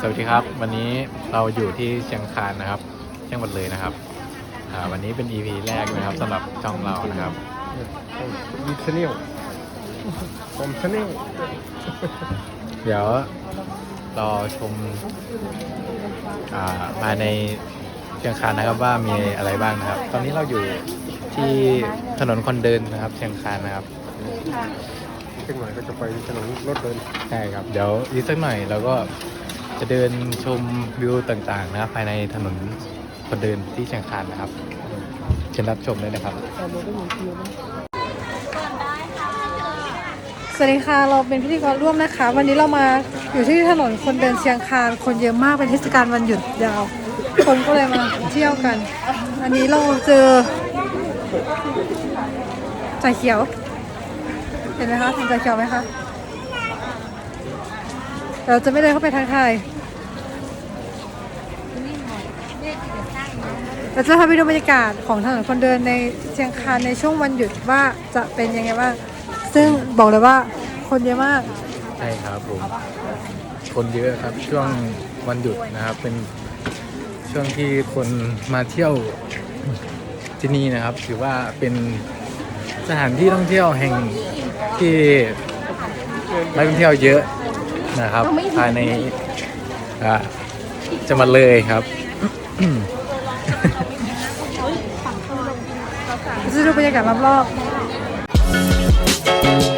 สวัสดีครับ วันนี้เราอยู่ที่เชียงคานนะครับจังหวัดเลยนะครับอ่าวันนี้เป็น EP แรกนะครับสำหรับช่องเรานะครับ มีชแนลผมชแนลเดี๋ยวรอชมอ่ามาในเชียงคานนะครับว่ามีอะไรบ้างนะครับ ตอนนี้เราอยู่ที่ถนนคนเดินนะครับ เชียงคานนะครับขึ้นหน่อยก็จะไปถนนรถเดินใช่ครับเดี๋ยวอีกสักหน่อยเราก็ จะเดินชมวิวต่างๆนะครับภายในถนนคนเดินที่เชียงคานนะครับเชิญรับชมได้นะครับ สวัสดีค่ะ เราเป็นพิธีกรร่วมนะคะ วันนี้เรามาอยู่ที่ถนนคนเดินเชียงคาน คนเยอะมากเป็นเทศกาลวันหยุดยาว คนก็เลยมาเที่ยวกัน อันนี้เราเจอจ่าเขียว เห็นไหมคะเห็นจ่าเขียวไหมคะ เราจะไม่เดินเข้าไปทักทายเราจะพาไปดูบรรยากาศของถนนคนเดินในเชียงคานในช่วงวันหยุดว่าจะเป็นยังไงบ้าง ซึ่งบอกเลยว่าคนเยอะมาก ใช่ครับผม คนเยอะครับช่วงวันหยุดนะครับ เป็นช่วงที่คนมาเที่ยวที่นี่นะครับ ถือว่าเป็นสถานที่ท่องเที่ยวแห่งที่นักท่องเที่ยวเยอะ นะครับ ภายในอ่าจังหวัดเลยครับจะดูบรรยากาศรอบๆ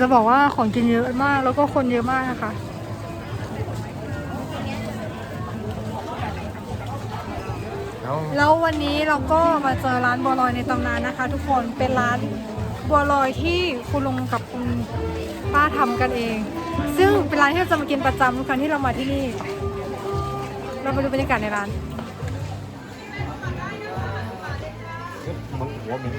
จะบอกว่าของกินเยอะมาก แล้วก็คนเยอะมากนะคะแล้วแล้ววันนี้เราก็มาเจอร้านบัวลอยในตำนานนะคะ ทุกคนเป็นร้านบัวลอยที่คุณลุงกับคุณป้าทำกันเอง ซึ่งเป็นร้านที่เราจะมากินประจำทุกครั้งที่เรามาที่นี่ เราไปดูบรรยากาศในร้านมึงหัวมึง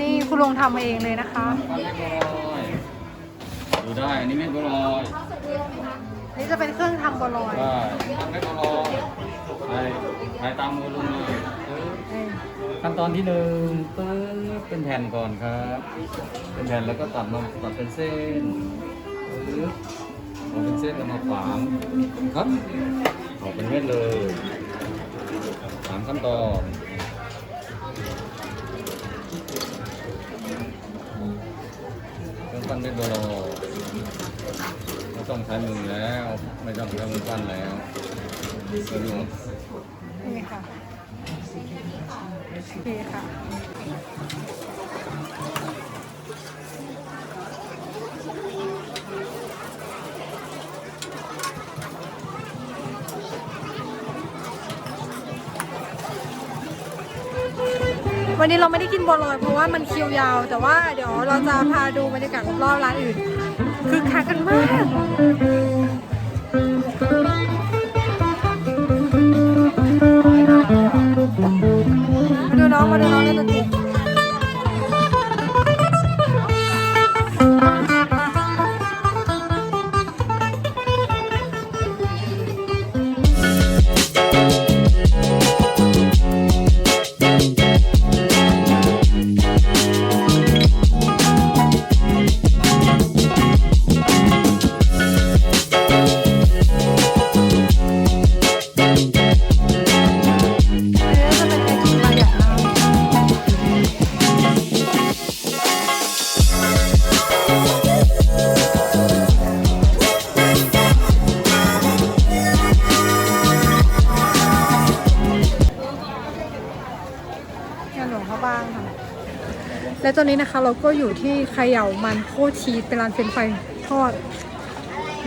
นี่คุณลุงทำมาเองเลยนะคะดูได้ อันนี้เม็ดบัวลอยนี่จะเป็นเครื่องทำบัวลอยได้ทำเม็ดบัวลอยใส่ใส่ตามมือลุงเลยปึ๊บเออขั้นตอนที่หนึ่งปึ๊บเป็นแผ่นก่อนครับ เป็นแผ่นแล้วก็ตัดมาตัดเป็นเส้นปึ๊บเอาเป็นเส้นแล้วมาขวางครับออกเป็นเม็ดเลยสามขั้นตอนเครื่องปั้นเม็ดบัวลอยไม่ต้องใช้มือแล้ว ไม่ต้องใช้มือปั้นแล้วสะดวกนี่ค่ะโอเคค่ะ วันนี้เราไม่ได้กินบัวลอยเพราะว่ามันคิวยาว แต่ว่าเดี๋ยวเราจะพาดูบรรยากาศรอบๆร้านอื่นคือคักกัน และตอนนี้นะคะเราก็อยู่ที่ขย่ามันโคชีสเป็นร้านเฟรนฟรายทอด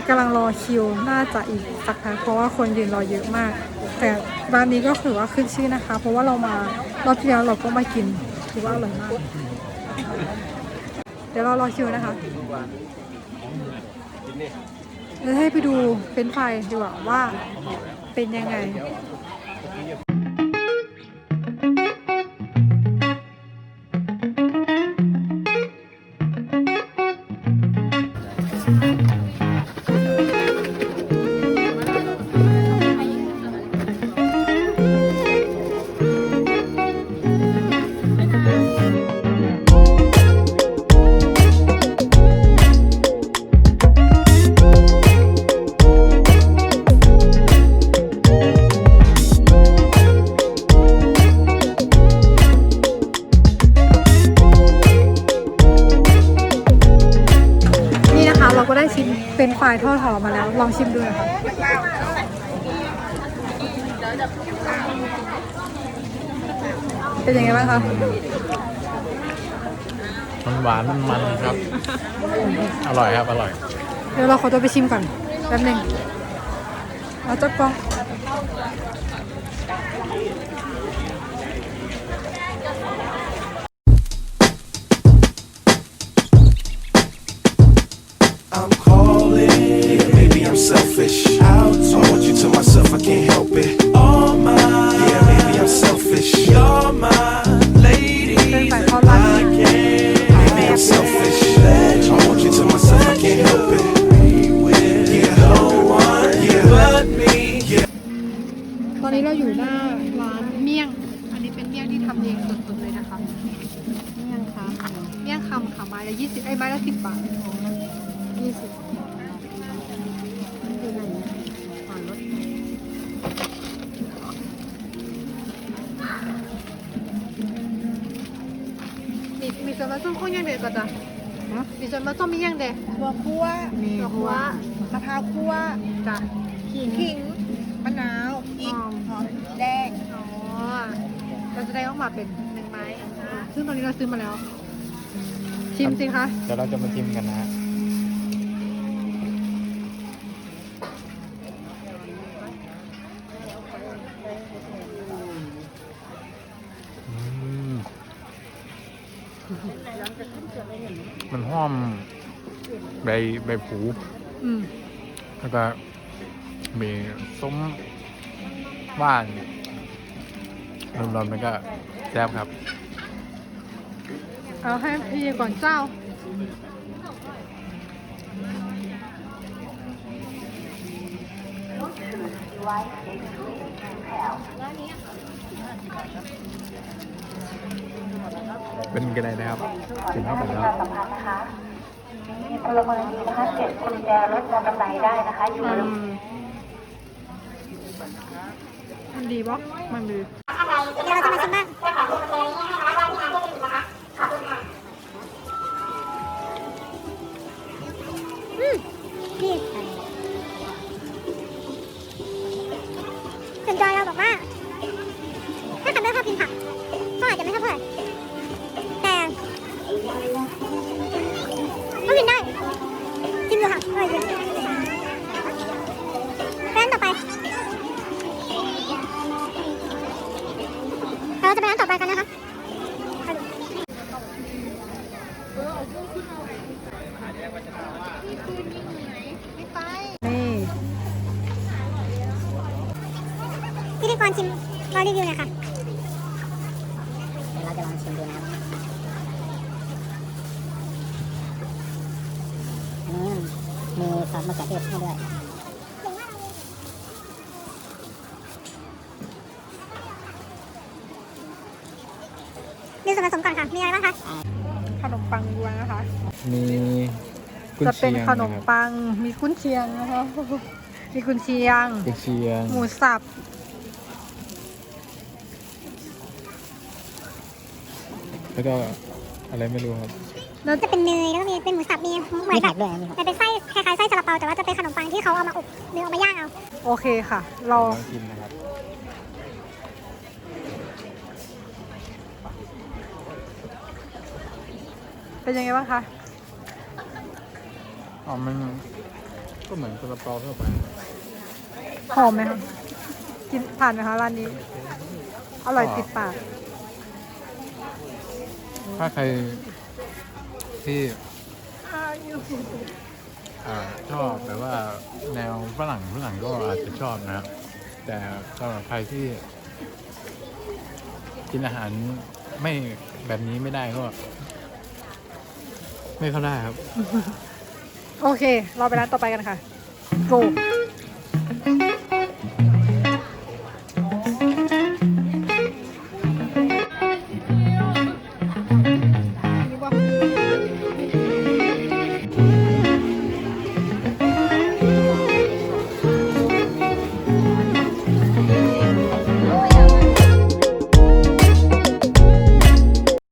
กำลังรอคิวน่าจะอีกสักพักเพราะว่าคนยืนรอเยอะมาก แต่ร้านนี้ก็ถือว่าขึ้นชื่อนะคะ เพราะว่าเรามารอบที่แล้วเราก็มากินถือว่าอร่อยมาก เดี๋ยวเรารอคิวนะคะเดี๋ยวให้ไปดูเฟรนฟรายดีกว่าว่าเป็นยังไงายทอดหอมมาแล้ว ลองชิมดูนะคะเป็นยังไงบ้างคะมันหวานมันมันครับ อร่อยครับ อร่อย เดี๋ยวเราขอตัวไปชิมก่อนแป๊บหนึงเราจะกล้อง ไม้ละยี่สิบไอ้ยไม้ละสิบบาทยี่สิบมีมีส่วนผสมของยังเด็ดก็จ้ะมีส่วนผสมมียังเด็ดถั่วคั่วมีถั่วหัคั่ววมะพร้าวคั่วจ้ะขิงขิงมะนาวพริกหอมหอมแดงอ๋อเราจะได้ออกมาเป็นหนึ่งไม้อ่าซึ่งตอนนี้เราซื้อมาแล้ว ชิมสิคะ เดี๋ยวเราจะมาชิมกันนะฮะมันหอมใบใบผูอืมแล้วก็มีส้มว่านรวมๆแล้วก็แซ่บครับ เอาให้พี่ก่อนเจ้า เป็นกันไดนะครับถึงเข้าไปแล้วมีพลเมืองดีนะคะเก็บกุญแจรถมอเตอร์ไซค์ได้นะคะ อยู่บริเวณ มันดีปะมันดีเดี๋ รอรีวิวหน่อยค่ะเราจะลองชิมดูนะครับอืมมีซอสมะเขือเทศให้ด้วยดูส่วนผสมก่อนค่ะ มีอะไรบ้างคะ ขนมปังยวนนะคะ มีกุนจะเป็นเชียงขนมนะครับปัง มีกุ้นเชียงนะคะ มีกุนเชียง กุนเชียง หมูสับ แล้วก็อะไรไม่รู้ครับแล้วจะเป็นเนยแล้วก็มีเป็นหมูสับมีเหมืมีอนแบผับกด้วยนะมีผักแต่เป็นไส้คล้ายๆไส้ซาลาเปาแต่ว่าจะเป็นขนมปังที่เขาเอามาอบหรือเอามาย่างเอาโอเคค่ะเราลองชิมนะครับอเป็นยังไงบ้างคะ อ๋อ มันก็เหมือนซาลาเปาทั่วไปหอมไหมคะกินผ่านไหมคะร้านนี้ อร่อยติดปาก ถ้าใครที่ชอบแบบว่าแนวฝรั่งฝรั่งก็อาจจะชอบนะครับแต่สำหรับใครที่กินอาหารไม่แบบนี้ไม่ได้ก็ ไม่เข้าได้ครับ โอเค เราไปร้านต่อไปกันค่ะ go